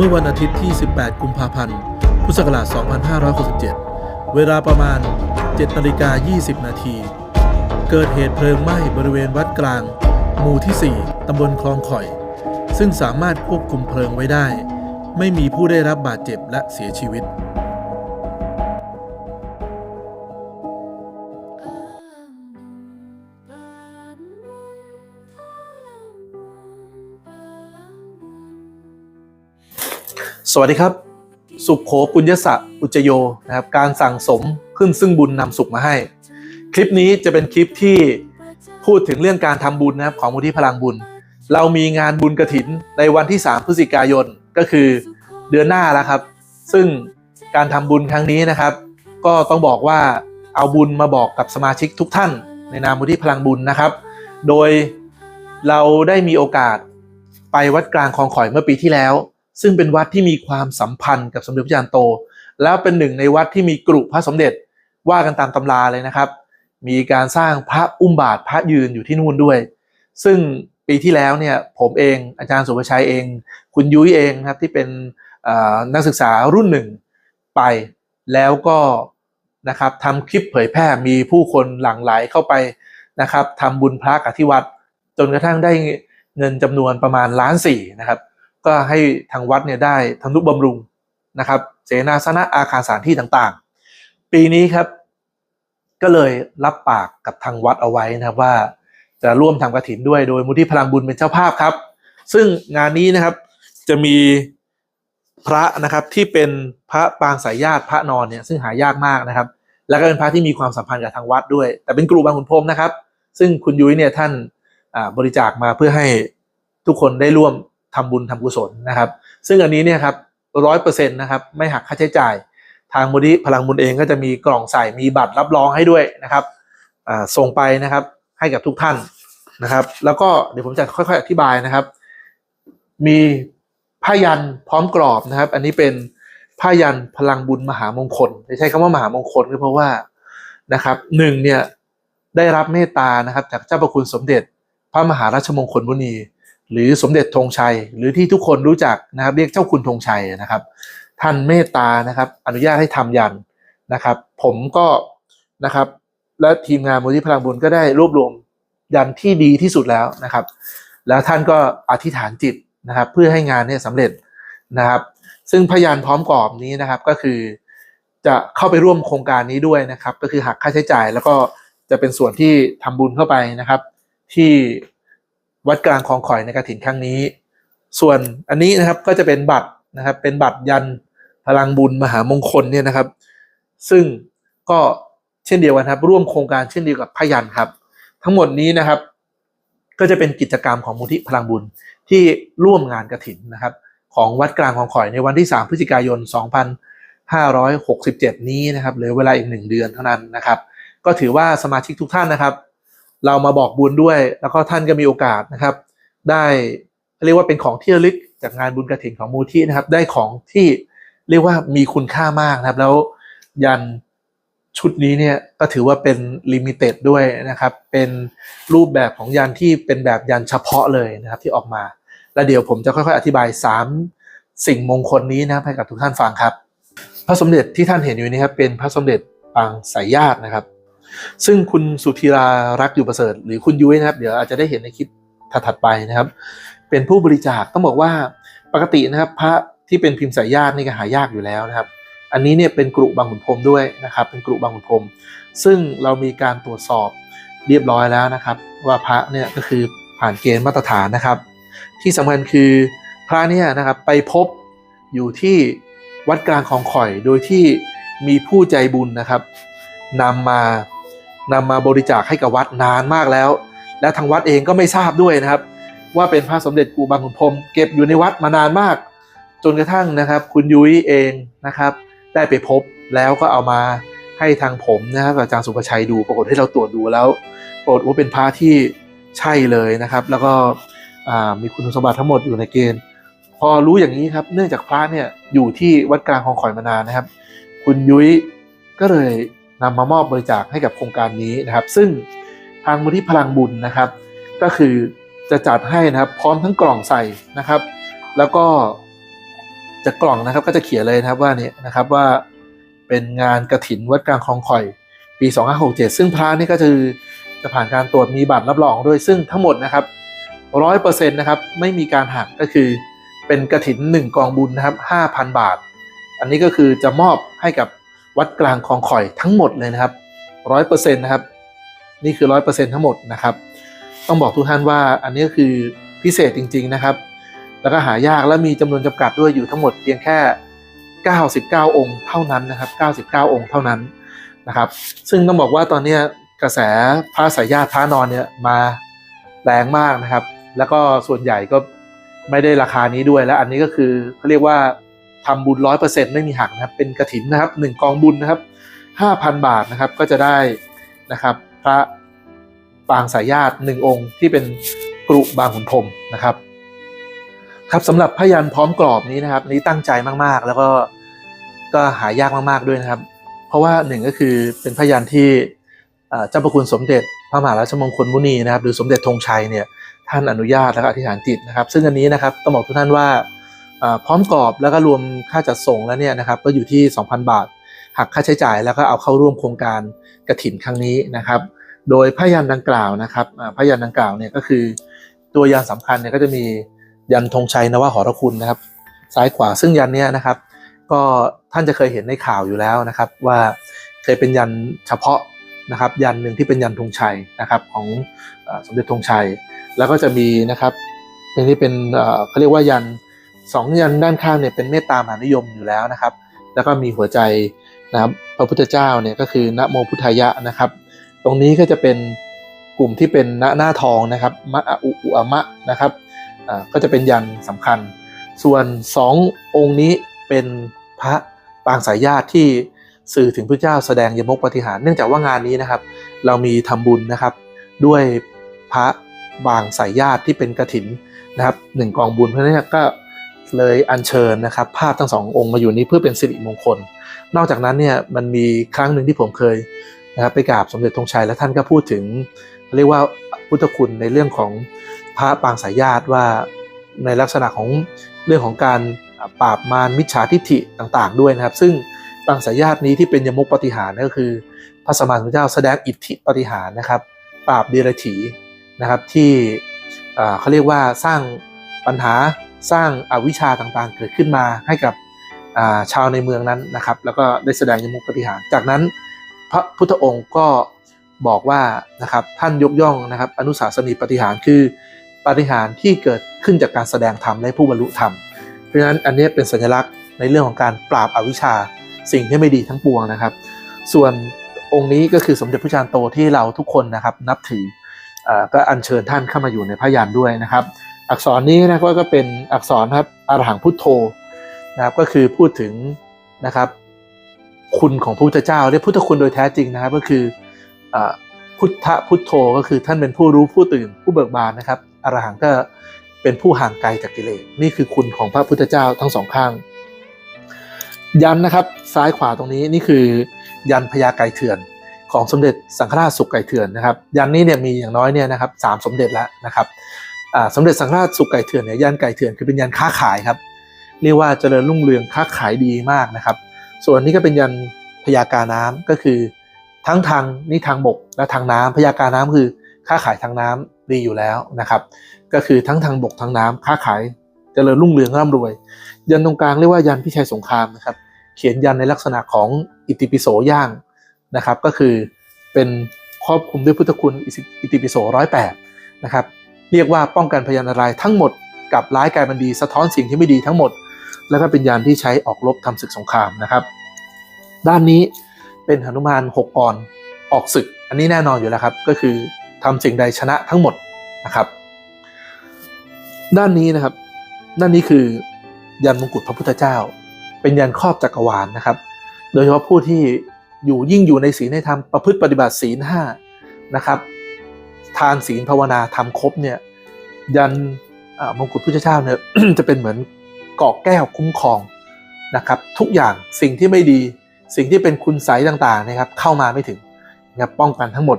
เมื่อวันอาทิตย์ที่ 18 กุมภาพันธ์ พุทธศักราช 2567 เวลาประมาณ 7 นาฬิกา 20 นาที เกิดเหตุเพลิงไหม้บริเวณวัดกลาง หมู่ที่ 4 ตำบลคลองข่อย ซึ่งสามารถควบคุมเพลิงไว้ได้ ไม่มีผู้ได้รับบาดเจ็บและเสียชีวิต สวัสดีครับ สุขโขปุญญสะอุจโยนะครับการสั่งสมขึ้นซึ่งบุญนำสุขมาให้ คลิปนี้จะเป็นคลิปที่พูดถึงเรื่องการทำบุญนะครับของมูลที่พลังบุญ เรามีงานบุญกระถินในวันที่ 3 พฤศจิกายนก็คือเดือนหน้าแล้วครับ ซึ่งการทำบุญครั้งนี้นะครับ ก็ต้องบอกว่าเอาบุญมาบอกกับสมาชิกทุกท่าน ในนามมูลที่พลังบุญนะครับ โดยเราได้มีโอกาสไปวัดกลางคลองข่อยเมื่อปีที่แล้ว ซึ่งเป็นวัดที่มีความสัมพันธ์กับสมเด็จพระจารย์โต แล้วเป็นหนึ่งในวัดที่มีกรุพระสมเด็จว่ากันตามตำราเลยนะครับ มีการสร้างพระอุ้มบาทพระยืนอยู่ที่นู่นด้วย ซึ่งปีที่แล้วเนี่ยผมเองอาจารย์สุภชัยเอง คุณยุ้ยเองครับที่เป็นนักศึกษารุ่นหนึ่งไปแล้วก็นะครับทำคลิปเผยแพร่มีผู้คนหลั่งไหลเข้าไปนะครับทำบุญพระกับที่วัด จนกระทั่งได้เงินจำนวนประมาณล้านสี่นะครับ ก็ให้ทางวัดเนี่ยได้ทำนุบำรุงนะครับเสนาสนะอาคารสถานที่ต่างๆ ปีนี้ครับ ก็เลยรับปากกับทางวัดเอาไว้นะครับว่าจะร่วมทำกระถินด้วยโดยมูลที่พลังบุญเป็นเจ้าภาพครับ ซึ่งงานนี้นะครับจะมีพระนะครับที่เป็นพระปางสายญาติพระนอนเนี่ยซึ่งหายากมากนะครับ แล้วก็เป็นพระที่มีความสัมพันธ์กับทางวัดด้วย แต่เป็นกลุ่มบางขุนพรมนะครับ ซึ่งคุณยุ้ยเนี่ยท่านบริจาคมาเพื่อให้ทุกคนได้ร่วม ทำบุญทำกุศลนะครับ ซึ่งอันนี้เนี่ยครับร้อยเปอร์เซ็นต์นะครับไม่หักค่าใช้จ่าย ทางมูลที่พลังบุญเองก็จะมีกล่องใส่มีบัตรรับรองให้ด้วยนะครับส่งไปนะครับให้กับทุกท่านนะครับ แล้วก็เดี๋ยวผมจะค่อย ๆ อธิบายนะครับ มีผ้ายันพร้อมกรอบนะครับ อันนี้เป็นผ้ายันพลังบุญมหามงคลไม่ใช่คำว่ามหามงคลก็เพราะว่านะครับหนึ่งเนี่ยได้รับเมตตานะครับ จากเจ้าประคุณสมเด็จ พระมหาราชมงคลมุนี หรือสมเด็จธงชัย หรือที่ทุกคนรู้จักนะครับ เรียกเจ้าคุณธงชัยนะครับ ท่านเมตตานะครับ อนุญาตให้ทำยันนะครับ ผมก็นะครับ และทีมงานมูลที่พลังบุญก็ได้รวบรวมยันที่ดีที่สุดแล้วนะครับ แล้วท่านก็อธิษฐานจิตนะครับ เพื่อให้งานเนี่ยสำเร็จนะครับ ซึ่งพยานพร้อมกรอบนี้นะครับก็คือจะเข้าไปร่วมโครงการนี้ด้วยนะครับ ก็คือหักค่าใช้จ่ายแล้วก็จะเป็นส่วนที่ทำบุญเข้าไปนะครับ ที่ วัดกลางคลองข่อยในกระถินครั้งนี้ ส่วนอันนี้นะครับก็จะเป็นบัตรนะครับ เป็นบัตรยันพลังบุญมหามงคลเนี่ยนะครับ ซึ่งก็เช่นเดียวกันครับ ร่วมโครงการเช่นเดียวกับพยันครับ ทั้งหมดนี้นะครับ ก็จะเป็นกิจกรรมของมูลที่พลังบุญที่ร่วมงานกระถินนะครับ ของวัดกลางคลองข่อยในวันที่ 3 พฤศจิกายน 2567 นี้นะครับเหลือเวลาอีกหนึ่งเดือนเท่านั้นนะครับ ก็ถือว่าสมาชิกทุกท่านนะครับ เรามาบอกบุญด้วย แล้วก็ท่านก็มีโอกาสนะครับ ได้เรียกว่าเป็นของที่ระลึกจากงานบุญกระถิ่นของมูที่นะครับ ได้ของที่เรียกว่ามีคุณค่ามากนะครับ แล้วยันชุดนี้เนี่ยก็ถือว่าเป็นลิมิเต็ดด้วยนะครับ เป็นรูปแบบของยันที่เป็นแบบยันเฉพาะเลยนะครับที่ออกมา แล้วเดี๋ยวผมจะค่อยๆอธิบาย 3 สิ่งมงคลนี้นะครับให้กับทุกท่านฟังครับ พระสมเด็จที่ท่านเห็นอยู่นี้ครับเป็นพระสมเด็จปางสายญาตินะครับ ซึ่งคุณสุธีรารักอยู่ประเสริฐ หรือคุณยุ้ยนะครับ เดี๋ยวอาจจะได้เห็นในคลิปถัดๆไปนะครับ เป็นผู้บริจาคต้องบอกว่าปกตินะครับ พระที่เป็นพิมพ์สายญาตินี่ก็หายากอยู่แล้วนะครับ อันนี้เนี่ยเป็นกรุบางขุนพรมด้วยนะครับ เป็นกรุบางขุนพรมซึ่งเรามีการตรวจสอบเรียบร้อยแล้วนะครับ ว่าพระเนี่ยก็คือผ่านเกณฑ์มาตรฐานนะครับ ที่สำคัญคือพระเนี่ยนะครับไปพบอยู่ที่วัดกลางของข่อย โดยที่มีผู้ใจบุญนะครับนำมา นำมาบริจาคให้กับวัดนานมากแล้ว และทางวัดเองก็ไม่ทราบด้วยนะครับ ว่าเป็นพระสมเด็จกูบางขุนพรมเก็บอยู่ในวัดมานานมาก จนกระทั่งนะครับ คุณยุ้ยเองนะครับ ได้ไปพบแล้วก็เอามาให้ทางผมนะครับอาจารย์สุภชัยดูปรากฏให้เราตรวจดูแล้วปรากฏว่าเป็นพระที่ใช่เลยนะครับ แล้วก็มีคุณสมบัติทั้งหมดอยู่ในเกณฑ์ พอรู้อย่างนี้ครับ เนื่องจากพระเนี่ยอยู่ที่วัดกลางคลองข่อยมานานนะครับ คุณยุ้ยก็เลย นำมามอบบริจาคให้กับโครงการนี้นะครับ ซึ่งทางมูลที่พลังบุญนะครับ ก็คือจะจัดให้นะครับ พร้อมทั้งกล่องใส่นะครับ แล้วก็จากล่องนะครับก็จะเขียนเลยนะครับว่าเนี่ยนะครับว่าเป็นงานกระถินวัดกลางคลองข่อย ปี 2567 ซึ่งพระนี่ก็จะจะผ่านการตรวจมีบัตรรับรองด้วยซึ่งทั้งหมดนะครับร้อยเปอร์เซ็นต์นะครับไม่มีการหักก็คือเป็นกระถิน 1 กองบุญนะครับ5,000 บาท อันนี้ก็คือจะมอบให้กับ วัดกลางคลองข่อยทั้งหมดเลยนะครับร้อยเปอร์เซ็นต์นะครับ นี่คือร้อยเปอร์เซ็นต์ทั้งหมดนะครับ ต้องบอกทุกท่านว่าอันนี้คือพิเศษจริง ๆนะครับ แล้วก็หายากและมีจำนวนจำกัดด้วยอยู่ทั้งหมดเพียงแค่ 99 องค์เท่านั้นนะครับ 99 องค์เท่านั้นนะครับ ซึ่งต้องบอกว่าตอนนี้กระแสพระสายญาติพระนอนเนี่ยมาแรงมากนะครับ แล้วก็ส่วนใหญ่ก็ไม่ได้ราคานี้ด้วย และอันนี้ก็คือเขาเรียกว่า ทำบุญร้อยเปอร์เซ็นต์ไม่มีหักนะครับ เป็นกระถินนะครับหนึ่งกองบุญนะครับห้าพันบาทนะครับก็จะได้นะครับ พระปางสายญาติหนึ่งองค์ที่เป็นกรุบางขุนพรมนะครับ ครับสำหรับพยันพร้อมกรอบนี้นะครับนี้ตั้งใจมากๆ แล้วก็ก็หายากมากๆด้วยนะครับ เพราะว่าหนึ่งก็คือเป็นพยันที่เจ้าประคุณสมเด็จพระมหาราชมงคลมุนีนะครับ หรือสมเด็จธงชัยเนี่ยท่านอนุญาตแล้วก็อธิษฐานจิตนะครับ ซึ่งอันนี้นะครับต้องบอกทุกท่านว่า พร้อมกรอบแล้วก็รวมค่าจัดส่งแล้วเนี่ยนะครับก็อยู่ที่ 2,000 บาทหักค่าใช้จ่ายแล้วก็เอาเข้าร่วมโครงการกระถินครั้งนี้นะครับ โดยพยันดังกล่าวนะครับอ่าพยันดังกล่าวเนี่ยก็คือ ตัวยันสำคัญเนี่ยก็จะมียันธงชัยนวหรคุณนะครับ ซ้ายขวาซึ่งยันเนี้ยนะครับ ก็ท่านจะเคยเห็นในข่าวอยู่แล้วนะครับ ว่าเคยเป็นยันเฉพาะนะครับ ยันหนึ่งที่เป็นยันธงชัยนะครับ ของสมเด็จธงชัย แล้วก็จะมีนะครับเป็นที่เป็นอ่อเขาเรียกว่ายัน สองยันด้านข้างเนี่ยเป็นเมตตามหานิยมอยู่แล้วนะครับ แล้วก็มีหัวใจนะครับพระพุทธเจ้าเนี่ยก็คือนะโมพุทธายะนะครับ ตรงนี้ก็จะเป็นกลุ่มที่เป็นหน้าหน้าทองนะครับมะอุอุอะมะนะครับอ่าก็จะเป็นยันสำคัญ ส่วนสององค์นี้เป็นพระปางสายญาติที่สื่อถึงพระเจ้าแสดงยมกปฏิหาร เนื่องจากว่างานนี้นะครับ เรามีทำบุญนะครับด้วยพระบางสายญาติที่เป็นกระถินนะครับหนึ่งกองบุญเพราะฉะนั้นก็ เลยอัญเชิญนะครับ ภาพทั้งสององค์มาอยู่นี้เพื่อเป็นสิริมงคล นอกจากนั้นเนี่ยมันมีครั้งหนึ่งที่ผมเคยนะครับไปกราบสมเด็จธงชัยและท่านก็พูดถึง เรียกว่าพุทธคุณในเรื่องของพระปางสายญาติว่าในลักษณะของเรื่องของการปราบมารมิจฉาทิฏฐิต่างๆ ด้วยนะครับ ซึ่งปางสายญาตินี้ที่เป็นยมกปฏิหารก็คือ พระสมมาสมพุทธเจ้าแสดงอิทธิปฏิหารนะครับ ปราบเดรัจฉีนะครับที่เขาเรียกว่าสร้างปัญหา สร้างอาวิชาต่างๆ เกิดขึ้นมาให้กับาชาวในเมืองนั้นนะครับ แล้วก็ได้แสดงยมุกปฏิหาร จากนั้นพระพุทธองค์ก็บอกว่านะครับท่านยกย่องนะครับอนุสาสนีปฏิหารคือปฏิหารที่เกิดขึ้นจากการแสดงธรรมและผู้บรรลุธรรม เพราะฉะนั้นอันนี้เป็นสัญลักษณ์ในเรื่องของการปราบอวิชชาสิ่งที่ไม่ดีทั้งปวงนะครับ ส่วนองค์นี้ก็คือสมเด็จพระจารย์โตที่เราทุกคนนะครับนับถืออก็อัญเชิญท่านเข้ามาอยู่ในพระยานด้วยนะครับ อักษรนี้นะก็เป็นอักษรครับอรหังพุทโธนะครับก็คือพูดถึงนะครับคุณของพระพุทธเจ้าเรียกพุทธคุณโดยแท้จริงนะครับก็คืออพุทธพุทโธก็คือท่านเป็นผู้รู้ผู้ตื่นผู้เบิกบานนะครับอรหังก็เป็นผู้ห่างไกลจากกิเลสนี่คือคุณของพระพุทธเจ้าทั้งสองข้าง ยันนะครับซ้ายขวาตรงนี้นี่คือ ยันพญาไก่เถื่อน ของสมเด็จสังฆราชสุขไก่เถื่อนนะครับ ยันนี้เนี่ยมีอย่างน้อยเนี่ยนะครับสามสมเด็จแล้วนะครับ สมเด็จสังฆราชสุขไก่เถื่อนเนี่ยยันไก่เถื่อนคือเป็นยันค้าขายครับ เรียกว่าเจริญรุ่งเรืองค้าขายดีมากนะครับ ส่วนนี้ก็เป็นยันพญากาน้ำก็คือ ทั้งทางนี่ทางบกและทางน้ำพญากาน้ำคือค้าขายทางน้ำดีอยู่แล้วนะครับ ก็คือทั้งทางบกทางน้ำค้าขายเจริญรุ่งเรืองร่ำรวย ยันตรงกลางเรียกว่ายันพิชัยสงครามนะครับ เขียนยันในลักษณะของอิติปิโสย่างนะครับ ก็คือเป็นครอบคลุมด้วยพุทธคุณอิติปิโสร้อยแปดนะครับ เรียกว่าป้องกันพยันตรายทั้งหมดกับร้ายกลายมันดีสะท้อนสิ่งที่ไม่ดีทั้งหมด แล้วก็เป็นยานที่ใช้ออกรบทำศึกสงครามนะครับ ด้านนี้เป็นหนุมานหกรออกศึก อันนี้แน่นอนอยู่แล้วครับ ก็คือทำสิ่งใดชนะทั้งหมดนะครับ ด้านนี้นะครับ ด้านนี้คือยันมงกุฎพระพุทธเจ้า เป็นยันครอบจักรวาลนะครับ โดยเฉพาะผู้ที่อยู่ยิ่งอยู่ในศีลในธรรมประพฤติปฏิบัติศีลห้านะครับ ทานศีลภาวนาทำครบเนี่ยยันมงกุฎพุทธเจ้าเนี่ยจะเป็นเหมือนกาะแก้วคุ้มครองนะครับทุกอย่างสิ่งที่ไม่ดีสิ่งที่เป็นคุณไสยต่างๆนะครับเข้ามาไม่ถึงนะครับป้องกันทั้งหมด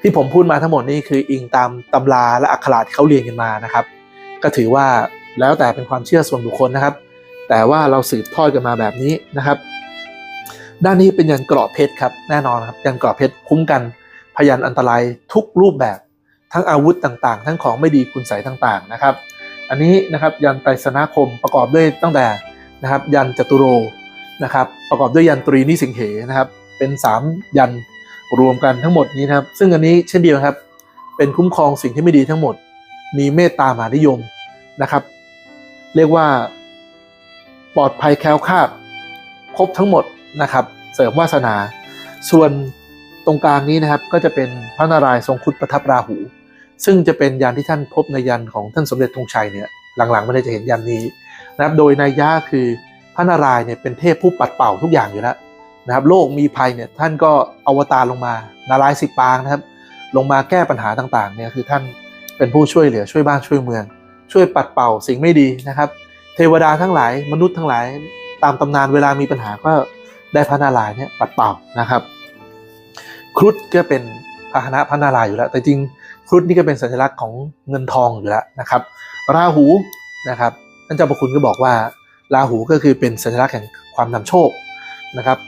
ที่ผมพูดมาทั้งหมดนี่คืออิงตามตำราและอักขระที่เขาเรียนกันมานะครับ ก็ถือว่าแล้วแต่เป็นความเชื่อส่วนบุคคลนะครับ แต่ว่าเราสืบทอดกันมาแบบนี้นะครับ ด้านนี้เป็นยันเกราะเพชรครับแน่นอนครับยันเกราะเพชรคุ้มกัน ยันอันตรายทุกรูปแบบ ทั้งอาวุธต่างๆ ทั้งของไม่ดีคุณใสต่างๆนะครับ อันนี้นะครับยันไตรสนาคมประกอบด้วยตั้งแต่นะครับยันจตุโรนะครับประกอบด้วยยันตรีนิสิงเหนะครับเป็น 3 ยันรวมกันทั้งหมดนี้นะครับ ซึ่งอันนี้เช่นเดียวครับ เป็นคุ้มครองสิ่งที่ไม่ดีทั้งหมด มีเมตตามหานิยมนะครับ เรียกว่าปลอดภัยแคล้วคลาดครบทั้งหมดนะครับ เสริมวาสนา ส่วน รงกลางนี้นะครับก็จะเป็นพระนารายณ์ทรงคุดประทับราหู ซึ่งจะเป็นยันที่ท่านพบในยันของท่านสมเด็จธงชัยเนี่ยหลังๆม่ได้จะเห็นยันนี้นะครับโดยนัยยะคือพระนารายณ์เนี่ยเป็นเทพผู้ปัดเป่าทุกอย่างอยู่แล้วนะครับโลกมีภัยเนี่ยท่านก็อวตารลงมา นารายสิบปางนะครับ ลงมาแก้ปัญหาต่างๆเนี่ยคือท่านเป็นผู้ช่วยเหลือช่วยบ้านช่วยเมือง ช่วยปัดเป่าสิ่งไม่ดีนะครับ เทวดาทั้งหลายมนุษย์ทั้งหลาย ตามตำนานเวลามีปัญหาก็ได้พระนารายณ์เนี่ยปัดเป่านะครับ ครุฑก็เป็นพาหนะพระนารายอยู่แล้ว แต่จริงครุฑนี่ก็เป็นสัญลักษณ์ของเงินทองอยู่แล้วนะครับ ราหูนะครับท่านเจ้าประคุณก็บอกว่า ราหูก็คือเป็นสัญลักษณ์แห่งความนำโชคนะครับ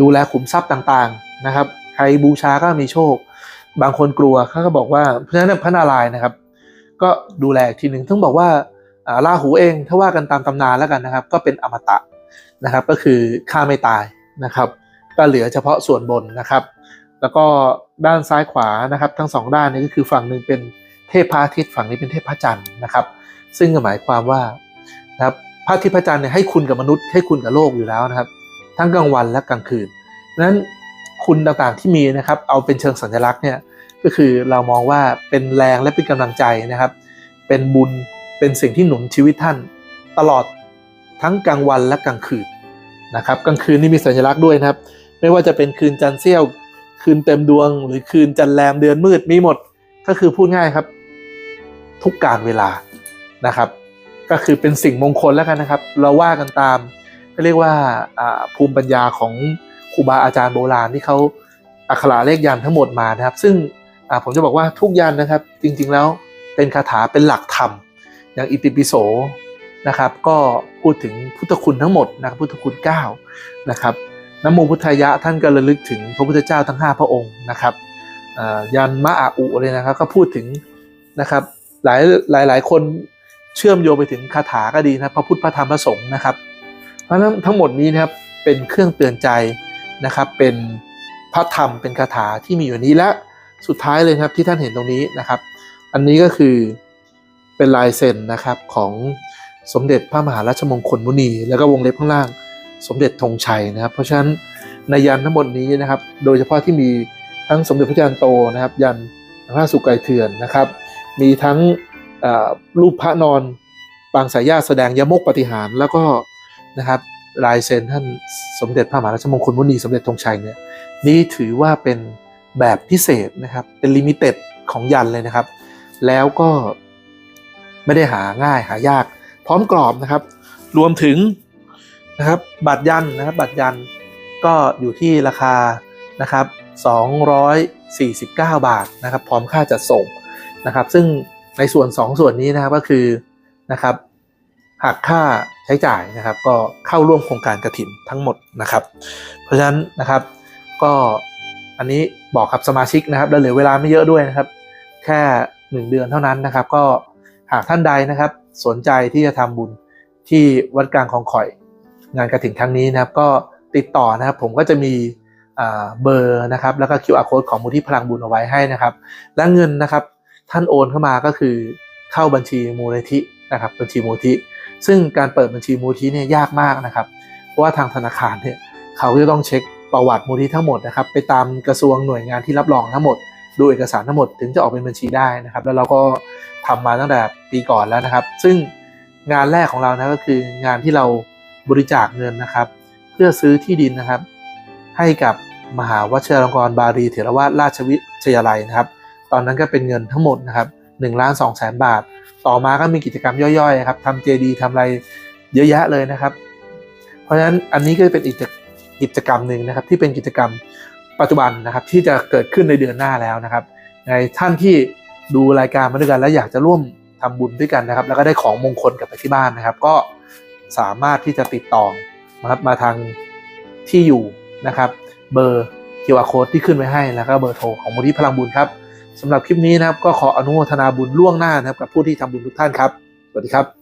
ดูแลขุมทรัพย์ต่างๆนะครับ ใครบูชาก็มีโชค บางคนกลัวเขาก็บอกว่าเพราะฉะนั้นพระนารายณ์นะครับ ก็ดูแลทีหนึ่งต้องบอกว่าราหูเองถ้าว่ากันตามตำนานแล้วกันนะครับ ก็เป็นอมตะนะครับ ก็คือฆ่าไม่ตายนะครับก็เหลือเฉพาะส่วนบนนะครับ แล้วก็ด้านซ้ายขวานะครับ ทั้งสองด้านนี้ก็คือฝั่งหนึ่งเป็นเทพพระอาทิตย์ฝั่งนี้เป็นเทพพระจันทร์นะครับ ซึ่งหมายความว่านะครับพระอาทิตย์พระจันทร์เนี่ยให้คุณกับมนุษย์ให้คุณกับโลกอยู่แล้วนะครับ ทั้งกลางวันและกลางคืนนั้นคุณต่างๆที่มีนะครับ เอาเป็นเชิงสัญลักษณ์เนี่ยก็คือเรามองว่าเป็นแรงและเป็นกำลังใจนะครับ เป็นบุญเป็นสิ่งที่หนุนชีวิตท่าน ตลอดทั้งกลางวันและกลางคืนนะครับ กลางคืนนี่มีสัญลักษณ์ด้วยนะครับ ไม่ว่าจะเป็นคืนจันทร์เสี้ยว คืนเต็มดวง หรือคืนจันทร์แรมเดือนมืดมีหมดก็คือพูดง่ายครับ ทุกการเวลานะครับ ก็คือเป็นสิ่งมงคลแล้วกันนะครับ เราว่ากันตามก็เรียกว่าภูมิปัญญาของครูบาอาจารย์โบราณที่เขาอักขระเลขยันทั้งหมดมานะครับ ซึ่งผมจะบอกว่าทุกยันนะครับ จริงๆแล้วเป็นคาถาเป็นหลักธรรม อย่างอิติปิโสนะครับ ก็พูดถึงพุทธคุณทั้งหมดนะครับพุทธคุณ9นะครับ นโมพุทธายะท่านก็ระลึกถึงพระพุทธเจ้าทั้ง 5 พระองค์นะครับยันมะอาอุเลยนะครับก็พูดถึงนะครับหลายหลายหลายคนเชื่อมโยงไปถึงคาถาก็ดีนะพระพุทธพระธรรมพระสงฆ์นะครับ เพราะฉะนั้นทั้งหมดนี้นะครับเป็นเครื่องเตือนใจนะครับ เป็นพระธรรมเป็นคาถาที่มีอยู่นี้และสุดท้ายเลยครับที่ท่านเห็นตรงนี้นะครับ อันนี้ก็คือเป็นลายเซ็นนะครับของสมเด็จพระมหาราชมงคลมุนี แล้วก็วงเล็บข้างล่าง สมเด็จธงชัยนะครับ เพราะฉะนั้นในยันทั้งหมดนี้นะครับ โดยเฉพาะที่มีทั้งสมเด็จพระจันทร์โตนะครับ ยันพระสุไกรเถื่อนนะครับ มีทั้งรูปพระนอนปางสายญาติแสดงยมกปฏิหารแล้วก็นะครับลายเซ็นท่านสมเด็จพระมหาราชมงคลมุนีสมเด็จธงชัยเนี่ยนี่ถือว่าเป็นแบบพิเศษนะครับเป็นลิมิเต็ดของยันเลยนะครับ แล้วก็ไม่ได้หาง่ายหายาก พร้อมกรอบนะครับ รวมถึง นะครับบัตรยันนะครับบัตรยันก็อยู่ที่ราคานะครับ249 บาทนะครับพร้อมค่าจัดส่งนะครับ ซึ่งในส่วน 2 ส่วนนี้นะครับก็คือนะครับหักค่าใช้จ่ายนะครับ ก็เข้าร่วมโครงการกระถินทั้งหมดนะครับ เพราะฉะนั้นนะครับก็อันนี้บอกกับสมาชิกนะครับและเหลือเวลาไม่เยอะด้วยนะครับ แค่ 1 เดือนเท่านั้นนะครับ ก็หากท่านใดนะครับ สนใจที่จะทำบุญที่วัดกลางคลองข่อย งานกระถิ่นครั้งนี้นะครับก็ติดต่อนะครับผมก็จะมีเบอร์นะครับแล้วก็ QR code ของมูลที่พลังบุญเอาไว้ให้นะครับ และเงินนะครับท่านโอนเข้ามาก็คือเข้าบัญชีมูลนิธินะครับบัญชีมูลนิธิซึ่งการเปิดบัญชีมูลนิธิเนี่ยยากมากนะครับ เพราะว่าทางธนาคารเนี่ยเขาจะต้องเช็คประวัติมูลนิธิทั้งหมดนะครับ ไปตามกระทรวงหน่วยงานที่รับรองทั้งหมด ดูเอกสารทั้งหมดถึงจะออกเป็นบัญชีได้นะครับ แล้วเราก็ทำมาตั้งแต่ปีก่อนแล้วนะครับ ซึ่งงานแรกของเรานะก็คืองานที่เรา บริจาคเงินนะครับ เพื่อซื้อที่ดินนะครับ ให้กับมหาวชิรลงกรณ์บารีเถรวาทราชวิทยาลัยนะครับ ตอนนั้นก็เป็นเงินทั้งหมดนะครับ1ล้าน2แสนบาท ต่อมาก็มีกิจกรรมย่อยๆครับทำเจดีทำอะไรเยอะแยะเลยนะครับ เพราะฉะนั้นอันนี้ก็เป็นอีกกิจกรรมหนึ่งนะครับ ที่เป็นกิจกรรมปัจจุบันนะครับที่จะเกิดขึ้นในเดือนหน้าแล้วนะครับในท่านที่ดูรายการมาด้วยกันแล้วอยากจะร่วมทำบุญด้วยกันนะครับ แล้วก็ได้ของมงคลกลับไปที่บ้านนะครับ ก็ สามารถที่จะติดต่อนะครับมาทางที่อยู่นะครับ เบอร์ QR code ที่ขึ้นไว้ให้แล้วก็เบอร์โทรของมูลที่พลังบุญครับสำหรับคลิปนี้นะครับก็ขออนุโมทนาบุญล่วงหน้านะครับกับผู้ที่ทำบุญทุกท่านครับ สวัสดีครับ